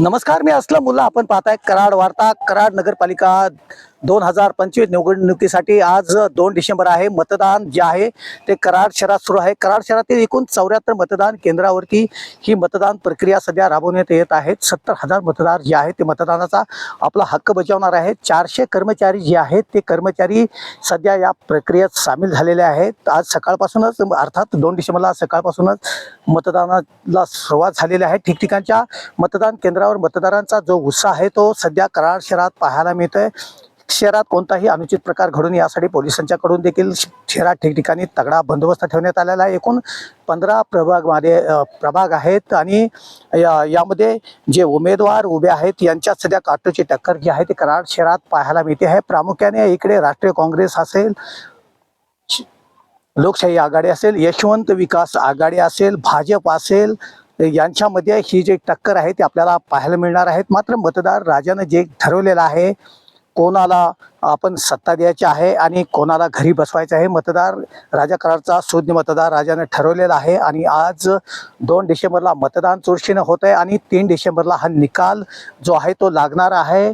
नमस्कार मी असलं मुल्ला. आपण पाहताय कराड वार्ता कराड नगरपालिका दोन हजार पंचवीस निवडणुकीसाठी आज दोन डिसेंबर आहे. मतदान जे आहे ते कराड शहरात सुरू आहे. कराड शहरातील एकूण चौऱ्याहत्तर मतदान केंद्रावरती ही मतदान प्रक्रिया सध्या राबवण्यात येत आहेत सत्तर हजार मतदार जे आहेत ते मतदानाचा आपला हक्क बजावणार आहेत. चारशे कर्मचारी जे आहेत ते कर्मचारी सध्या या प्रक्रियेत सामील झालेले आहेत. आज सकाळपासूनच अर्थात दोन डिसेंबरला सकाळपासूनच मतदानाला सुरुवात झालेली आहे. ठिकठिकाणच्या मतदान केंद्रावर मतदारांचा जो उत्साह आहे तो सध्या कराड शहरात पाहायला मिळतोय. शहरात कोणताही अनुचित प्रकार घडून यासाठी पोलिसांच्याकडून देखील शहरात ठिकठिकाणी तगडा बंदोबस्त ठेवण्यात आलेला आहे. एकूण पंधरा प्रभागमध्ये प्रभाग आहेत आणि या यामध्ये जे उमेदवार उभे आहेत यांच्यात सध्या काटोची टक्कर जी आहे ती कराड शहरात पाहायला मिळते आहे. प्रामुख्याने इकडे राष्ट्रीय काँग्रेस असेल लोकशाही आघाडी असेल यशवंत विकास आघाडी असेल भाजप असेल यांच्यामध्ये ही जी टक्कर आहे ती आपल्याला पाहायला मिळणार आहेत. मात्र मतदार राजानं जे ठरवलेलं आहे कोणाला आपण सत्ता द्यायची आहे आणि कोणाला घरी बसवायचं आहे मतदार राजा करारचा शून्य मतदार राजाने ठरवलेला आहे आणि आज दोन डिसेंबरला मतदान चुरशीनं होत आहे आणि तीन डिसेंबरला हा निकाल जो आहे तो लागणार आहे.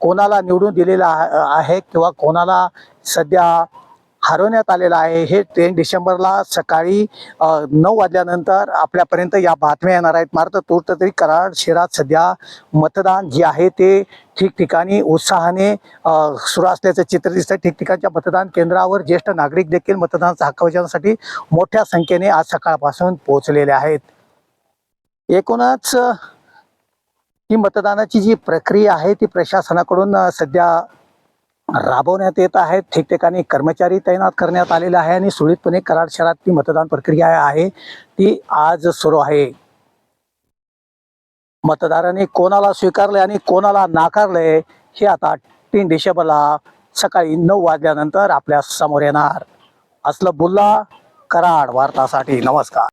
कोणाला निवडून दिलेला आहे किंवा कोणाला सध्या हरवण्यात आलेलं आहे. हे ट्रेन डिसेंबरला सकाळी नऊ वाजल्यानंतर आपल्यापर्यंत या बातम्या येणार आहेत. मात्र तूर्त तरी कराड शहरात सध्या मतदान जे आहे ते ठिकठिकाणी उत्साहाने सुरू असल्याचं चित्र दिसतंय. ठिकठिकाणच्या मतदान केंद्रावर ज्येष्ठ नागरिक देखील मतदानाचा हक्क बजावण्यासाठी मोठ्या संख्येने आज सकाळपासून पोहोचलेले आहेत. एकूणच ही मतदानाची जी प्रक्रिया आहे ती प्रशासनाकडून सध्या राबवण्यात येत आहेत ठिकठिकाणी कर्मचारी तैनात करण्यात आलेले आहे आणि सुरळीतपणे कराड शहरात ती मतदान प्रक्रिया आहे. ती आज सुरू आहे. मतदारांनी कोणाला स्वीकारले आणि कोणाला नाकारले हे आता तीन डिसेंबरला सकाळी नऊ वाजल्यानंतर आपल्यासमोर येणार. असलं बुल्ला कराड वार्तासाठी. नमस्कार.